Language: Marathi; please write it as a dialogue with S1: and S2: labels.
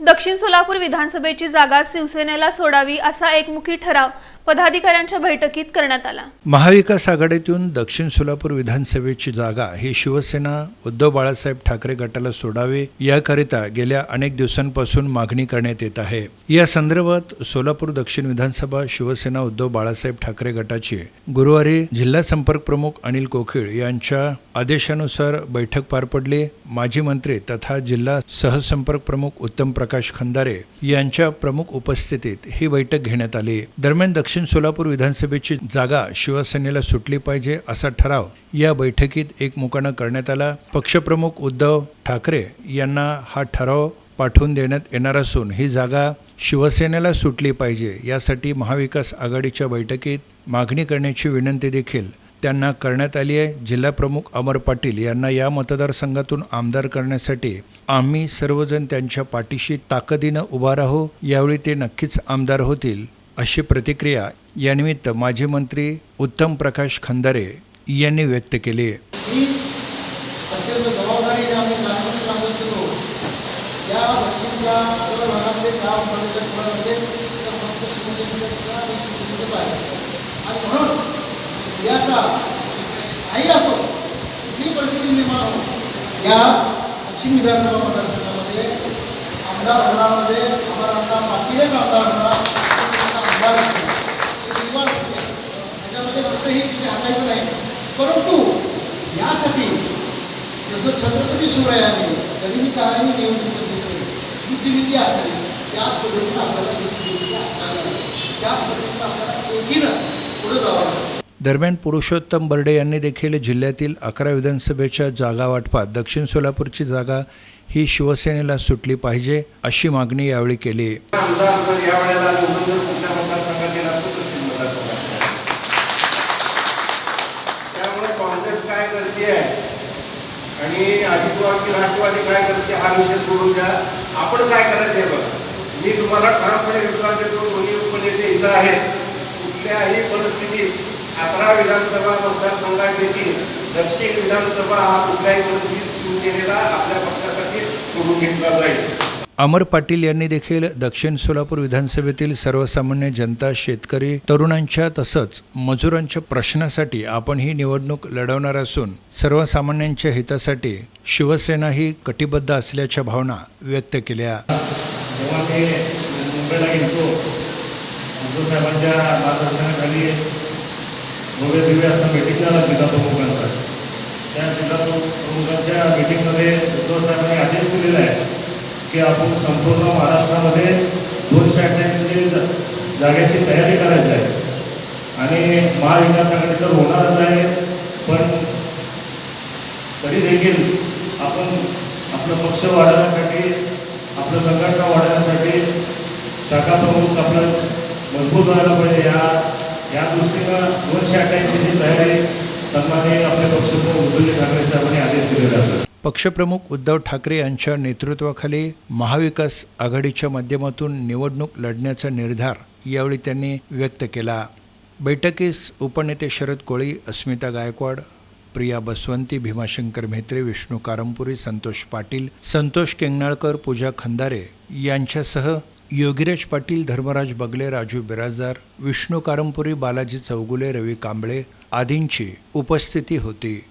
S1: दक्षिण सोलापूर विधानसभेची जागा शिवसेनेला सोडावी असा एकमुखी ठराव पदाधिकाऱ्यांच्या बैठकीत करण्यात आला.
S2: महाविकास आघाडीतून दक्षिण सोलापूर विधानसभेची जागा ही शिवसेना उद्धव बाळासाहेब ठाकरे गटाला सोडावी याकरिता गेल्या अनेक दिवसांपासून मागणी करण्यात येत आहे. या संदर्भात सोलापूर दक्षिण विधानसभा शिवसेना उद्धव बाळासाहेब ठाकरे गटाची गुरुवारी जिल्हा संपर्क प्रमुख अनिल कोखिळ यांच्या आदेशानुसार बैठक पार पडली. माजी मंत्री तथा जिल्हा सहसंपर्क प्रमुख उत्तम प्रकाश खंदारे यांच्या प्रमुख उपस्थितीत ही बैठक घेण्यात आली. दरम्यान दक्षिण सोलापूर विधानसभेची जागा शिवसेनेला सुटली पाहिजे असा ठराव या बैठकीत एकमुखानं करण्यात आला. पक्षप्रमुख उद्धव ठाकरे यांना हा ठराव पाठवून देण्यात येणार असून ही जागा शिवसेनेला सुटली पाहिजे यासाठी महाविकास आघाडीच्या बैठकीत मागणी करण्याची विनंती देखील त्यांना करण्यात आली आहे. जिल्हाप्रमुख अमर पाटील यांना या मतदारसंघातून आमदार करण्यासाठी आम्ही सर्वजण त्यांच्या पाठीशी ताकदीनं उभा राहू. यावेळी ते नक्कीच आमदार होतील अशी प्रतिक्रिया यानिमित्त माजी मंत्री उत्तम प्रकाश खंदारे यांनी व्यक्त केली
S3: या असेल तर फक्त शिवसेनेचं आहे याचा काही असो कुठली परिस्थिती निर्माण हो या पश्चिम विधानसभा मतदारसंघामध्ये आमदार होणारमध्ये आम्हाला आमदार पाटीलच आमदार होणार. आमदार होते. त्याच्यामध्ये कुठेही तिथे हातायचं नाही. परंतु यासाठी जसं छत्रपती शिवरायांनी गनिमी काळाने नियोजन केले बुद्धिविद्या आखली त्याच पद्धतीनं आपल्याला बुद्धिविद्या आखावी त्याच पद्धतीनं आपल्याला एकीनं पुढे जावं लागतं
S2: दरम्यान पुरुषोत्तम बर्डे यांनी देखील जिल्ह्यातील अकरा विधानसभेच्या जागा वाटपात दक्षिण सोलापूरची जागा ही शिवसेनेला सुटली पाहिजे अशी मागणी यावेळी केली.
S4: आणि अजितवादी राष्ट्रवादी काय करते हा विषय सोडून द्या. आपण काय करायचं आहे बघा. मी तुम्हाला ठामपणे विश्वास देतो दोन्ही उपनेते इथं आहेत. कुठल्याही परिस्थितीत अकरा विधानसभा मतदारसंघापैकी दक्षिण विधानसभा हा कुठल्याही परिस्थितीत शिवसेनेला आपल्या पक्षासाठी सोडून घेतला जाईल.
S2: अमर पाटील यांनी देखील दक्षिण सोलापूर विधानसभेतील सर्वसामान्य जनता शेतकरी तरुणांच्या तसंच मजुरांच्या प्रश्नासाठी आपण ही निवडणूक लढवणार असून सर्वसामान्यांच्या हितासाठी शिवसेना ही कटिबद्ध असल्याच्या भावना व्यक्त केल्या.
S5: मार्गदर्शनाखाली भव्य दिव्य असं मीटिंग झाला जिल्हा प्रमुखांचा त्या जिल्हा प्रमुखांच्या मीटिंगमध्ये उद्धव साहेबांनी आदेश दिलेला आहे की आपण संपूर्ण महाराष्ट्रामध्ये दोनशे अठ्ठ्याऐंशी जागेची तयारी करायची आहे. आणि महाविकास आघाडी तर होणारच आहे पण तरी देखील आपण आपलं पक्ष वाढवण्यासाठी आपलं संघटना वाढवण्यासाठी शाखा प्रमुख आपलं मजबूत व्हायला पाहिजे या या दृष्टीनं दोनशे अठ्ठ्याऐंशीची तयारी सन्माननीय आपले पक्षप्रमुख उद्धवजी ठाकरे साहेबांनी आदेश दिलेले आहेत.
S2: पक्षप्रमुख उद्धव ठाकरे यांच्या नेतृत्वाखाली महाविकास आघाडीच्या माध्यमातून निवडणूक लढण्याचा निर्धार यावेळी त्यांनी व्यक्त केला. बैठकीस उपनेते शरद कोळी अस्मिता गायकवाड प्रिया बसवंती भीमाशंकर म्हेत्रे विष्णू कारंपुरी संतोष पाटील संतोष केंगनाळकर पूजा खंदारे यांच्यासह योगिराज पाटील धर्मराज बगले राजू बिराजदार विष्णू कारंपुरी बालाजी चौगुले रवी कांबळे आदींची उपस्थिती होती.